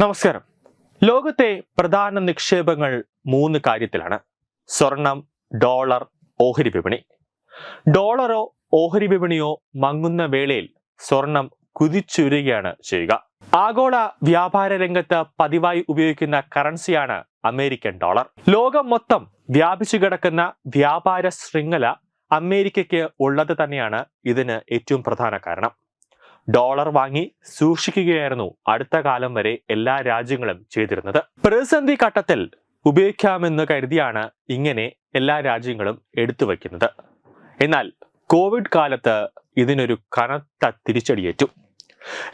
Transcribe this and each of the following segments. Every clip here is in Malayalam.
നമസ്കാരം. ലോകത്തെ പ്രധാന നിക്ഷേപങ്ങൾ മൂന്ന് കാര്യത്തിലാണ്. സ്വർണം ഡോളർ ഓഹരി വിപണി. ഡോളറോ ഓഹരി വിപണിയോ മങ്ങുന്ന വേളയിൽ സ്വർണം കുതിച്ചുരുകയാണ് ചെയ്യുക. ആഗോള വ്യാപാര രംഗത്ത് പതിവായി ഉപയോഗിക്കുന്ന കറൻസിയാണ് അമേരിക്കൻ ഡോളർ. ലോകം മൊത്തം വ്യാപിച്ചു കിടക്കുന്ന വ്യാപാര ശൃംഖല അമേരിക്കയ്ക്ക് ഉള്ളത് തന്നെയാണ് ഇതിന് ഏറ്റവും പ്രധാന കാരണം. ഡോളർ വാങ്ങി സൂക്ഷിക്കുകയായിരുന്നു അടുത്ത കാലം വരെ എല്ലാ രാജ്യങ്ങളും ചെയ്തിരുന്നത്. പ്രതിസന്ധി ഘട്ടത്തിൽ ഉപയോഗിക്കാമെന്ന് കരുതിയാണ് ഇങ്ങനെ എല്ലാ രാജ്യങ്ങളും എടുത്തു വയ്ക്കുന്നത്. എന്നാൽ കോവിഡ് കാലത്ത് ഇതിനൊരു കനത്ത തിരിച്ചടിയേറ്റു.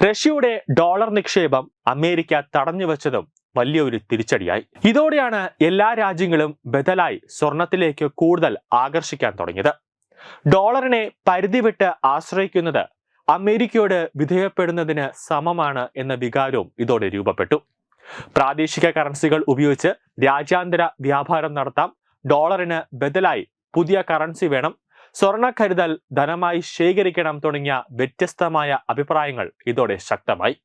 റഷ്യയുടെ ഡോളർ നിക്ഷേപം അമേരിക്ക തടഞ്ഞു വെച്ചതും വലിയൊരു തിരിച്ചടിയായി. ഇതോടെയാണ് എല്ലാ രാജ്യങ്ങളും ബദലായി സ്വർണത്തിലേക്ക് കൂടുതൽ ആകർഷിക്കാൻ തുടങ്ങിയത്. ഡോളറിനെ പരിധി വിട്ട് ആശ്രയിക്കുന്നത് അമേരിക്കയോട് വിധേയപ്പെടുന്നതിന് സമമാണ് എന്ന വികാരവും ഇതോടെ രൂപപ്പെട്ടു. പ്രാദേശിക കറൻസികൾ ഉപയോഗിച്ച് രാജ്യാന്തര വ്യാപാരം നടത്താം. ഡോളറിന് ബദലായി പുതിയ കറൻസി വേണം. സ്വർണ കരുതൽ ധനമായി ശേഖരിക്കണം തുടങ്ങിയ വ്യത്യസ്തമായ അഭിപ്രായങ്ങൾ ഇതോടെ ശക്തമായി.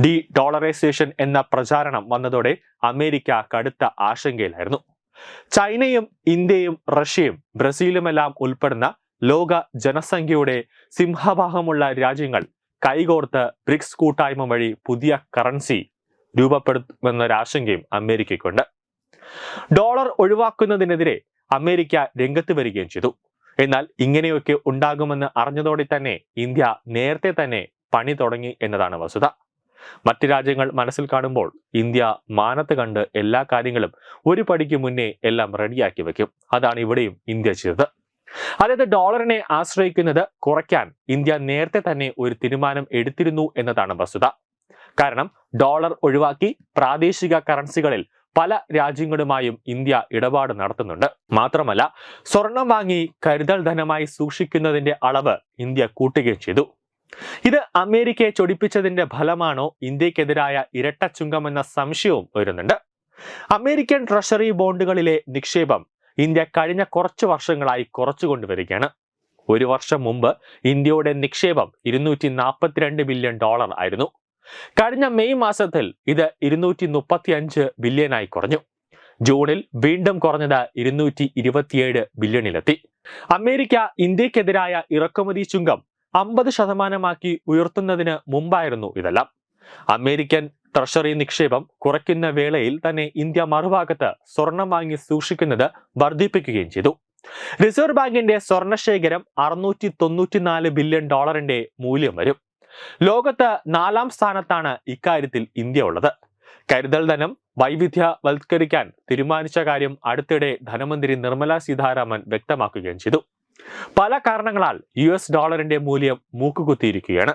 ഡി ഡോളറൈസേഷൻ എന്ന പ്രചാരണം വന്നതോടെ അമേരിക്ക കടുത്ത ആശങ്കയിലായിരുന്നു. ചൈനയും ഇന്ത്യയും റഷ്യയും ബ്രസീലുമെല്ലാം ഉൾപ്പെടുന്ന ലോക ജനസംഖ്യയുടെ സിംഹഭാഗമുള്ള രാജ്യങ്ങൾ കൈകോർത്ത് ബ്രിക്സ് കൂട്ടായ്മ വഴി പുതിയ കറൻസി രൂപപ്പെടുത്തുമെന്നൊരാശങ്കയും അമേരിക്കയ്ക്കുണ്ട്. ഡോളർ ഒഴിവാക്കുന്നതിനെതിരെ അമേരിക്ക രംഗത്ത് വരികയും ചെയ്തു. എന്നാൽ ഇങ്ങനെയൊക്കെ ഉണ്ടാകുമെന്ന് അറിഞ്ഞതോടെ തന്നെ ഇന്ത്യ നേരത്തെ തന്നെ പണി തുടങ്ങി എന്നതാണ് വസ്തുത. മറ്റ് രാജ്യങ്ങൾ മനസ്സിൽ കാണുമ്പോൾ ഇന്ത്യ മാനത്ത് കണ്ട് എല്ലാ കാര്യങ്ങളും ഒരു പടിക്ക് മുന്നേ എല്ലാം റെഡിയാക്കി വെക്കും. അതാണ് ഇവിടെയും ഇന്ത്യ ചെയ്തത്. അതായത് ഡോളറിനെ ആശ്രയിക്കുന്നത് കുറയ്ക്കാൻ ഇന്ത്യ നേരത്തെ തന്നെ ഒരു തീരുമാനം എടുത്തിരുന്നു എന്നതാണ് വസ്തുത. കാരണം ഡോളർ ഒഴിവാക്കി പ്രാദേശിക കറൻസികളിൽ പല രാജ്യങ്ങളുമായും ഇന്ത്യ ഇടപാട് നടത്തുന്നുണ്ട്. മാത്രമല്ല സ്വർണം വാങ്ങി കരുതൽ ധനമായി സൂക്ഷിക്കുന്നതിന്റെ അളവ് ഇന്ത്യ കൂട്ടുകയും ചെയ്തു. ഇത് അമേരിക്കയെ ചൊടിപ്പിച്ചതിന്റെ ഫലമാണോ ഇന്ത്യക്കെതിരായ ഇരട്ട ചുങ്കം എന്ന സംശയവും വരുന്നുണ്ട് അമേരിക്കൻ ട്രഷറി ബോണ്ടുകളിലെ നിക്ഷേപം ഇന്ത്യ കഴിഞ്ഞ കുറച്ച് വർഷങ്ങളായി കുറച്ചു കൊണ്ടുവരികയാണ്. ഒരു വർഷം മുമ്പ് ഇന്ത്യയുടെ നിക്ഷേപം ഇരുന്നൂറ്റി നാൽപ്പത്തിരണ്ട് ബില്യൺ ഡോളർ ആയിരുന്നു. കഴിഞ്ഞ മെയ് മാസത്തിൽ ഇത് ഇരുന്നൂറ്റി മുപ്പത്തി അഞ്ച് ബില്യനായി കുറഞ്ഞു. ജൂണിൽ വീണ്ടും കുറഞ്ഞത് ഇരുന്നൂറ്റി ഇരുപത്തിയേഴ് ബില്യണിലെത്തി. അമേരിക്ക ഇന്ത്യക്കെതിരായ ഇറക്കുമതി ചുങ്കം അമ്പത് ശതമാനമാക്കി ഉയർത്തുന്നതിന് മുമ്പായിരുന്നു ഇതെല്ലാം. അമേരിക്കൻ ട്രഷറി നിക്ഷേപം കുറയ്ക്കുന്ന വേളയിൽ തന്നെ ഇന്ത്യ മറുഭാഗത്ത് സ്വർണം വാങ്ങി സൂക്ഷിക്കുന്നത് വർദ്ധിപ്പിക്കുകയും ചെയ്തു. റിസർവ് ബാങ്കിന്റെ സ്വർണശേഖരം അറുന്നൂറ്റി തൊണ്ണൂറ്റിനാല് ബില്യൺ ഡോളറിന്റെ മൂല്യം വരും. ലോകത്ത് നാലാം സ്ഥാനത്താണ് ഇക്കാര്യത്തിൽ ഇന്ത്യ ഉള്ളത്. കരുതൽ ധനം വൈവിധ്യവൽക്കരിക്കാൻ തീരുമാനിച്ച കാര്യം അടുത്തിടെ ധനമന്ത്രി നിർമ്മല സീതാരാമൻ വ്യക്തമാക്കുകയും ചെയ്തു. പല കാരണങ്ങളാൽ യു ഡോളറിന്റെ മൂല്യം മൂക്കുകുത്തിയിരിക്കുകയാണ്.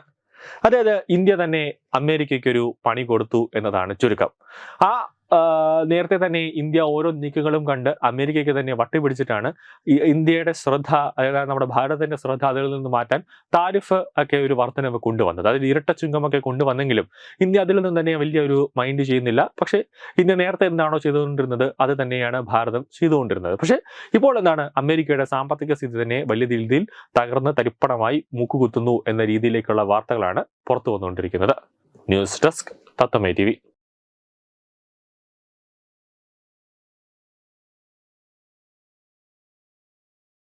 അതായത് ഇന്ത്യ തന്നെ അമേരിക്കയ്ക്കൊരു പണി കൊടുത്തു എന്നതാണ് ചുരുക്കം. ആ നേരത്തെ തന്നെ ഇന്ത്യ ഓരോ നീക്കങ്ങളും കണ്ട് അമേരിക്കയ്ക്ക് തന്നെ വട്ടിപിടിച്ചിട്ടാണ് ഇന്ത്യയുടെ ശ്രദ്ധ അതായത് നമ്മുടെ ഭാരതത്തിന്റെ ശ്രദ്ധ അതിൽ നിന്ന് മാറ്റാൻ താരിഫ് ഒക്കെ ഒരു വർധനവ് കൊണ്ടുവന്നത്. അതിൽ ഇരട്ട ചുങ്കമൊക്കെ കൊണ്ടുവന്നെങ്കിലും ഇന്ത്യ അതിൽ നിന്ന് തന്നെ വലിയ ഒരു മൈൻഡ് ചെയ്യുന്നില്ല. പക്ഷേ ഇന്ത്യ നേരത്തെ എന്താണോ ചെയ്തുകൊണ്ടിരുന്നത് അത് തന്നെയാണ് ഭാരതം ചെയ്തുകൊണ്ടിരുന്നത്. പക്ഷേ ഇപ്പോൾ എന്താണ് അമേരിക്കയുടെ സാമ്പത്തിക സ്ഥിതി തന്നെ വലിയ രീതിയിൽ തകർന്ന് തരിപ്പണമായി മൂക്കുകുത്തുന്നു എന്ന രീതിയിലേക്കുള്ള വാർത്തകളാണ് പുറത്തു വന്നുകൊണ്ടിരിക്കുന്നത്. News desk തത്തമൈ T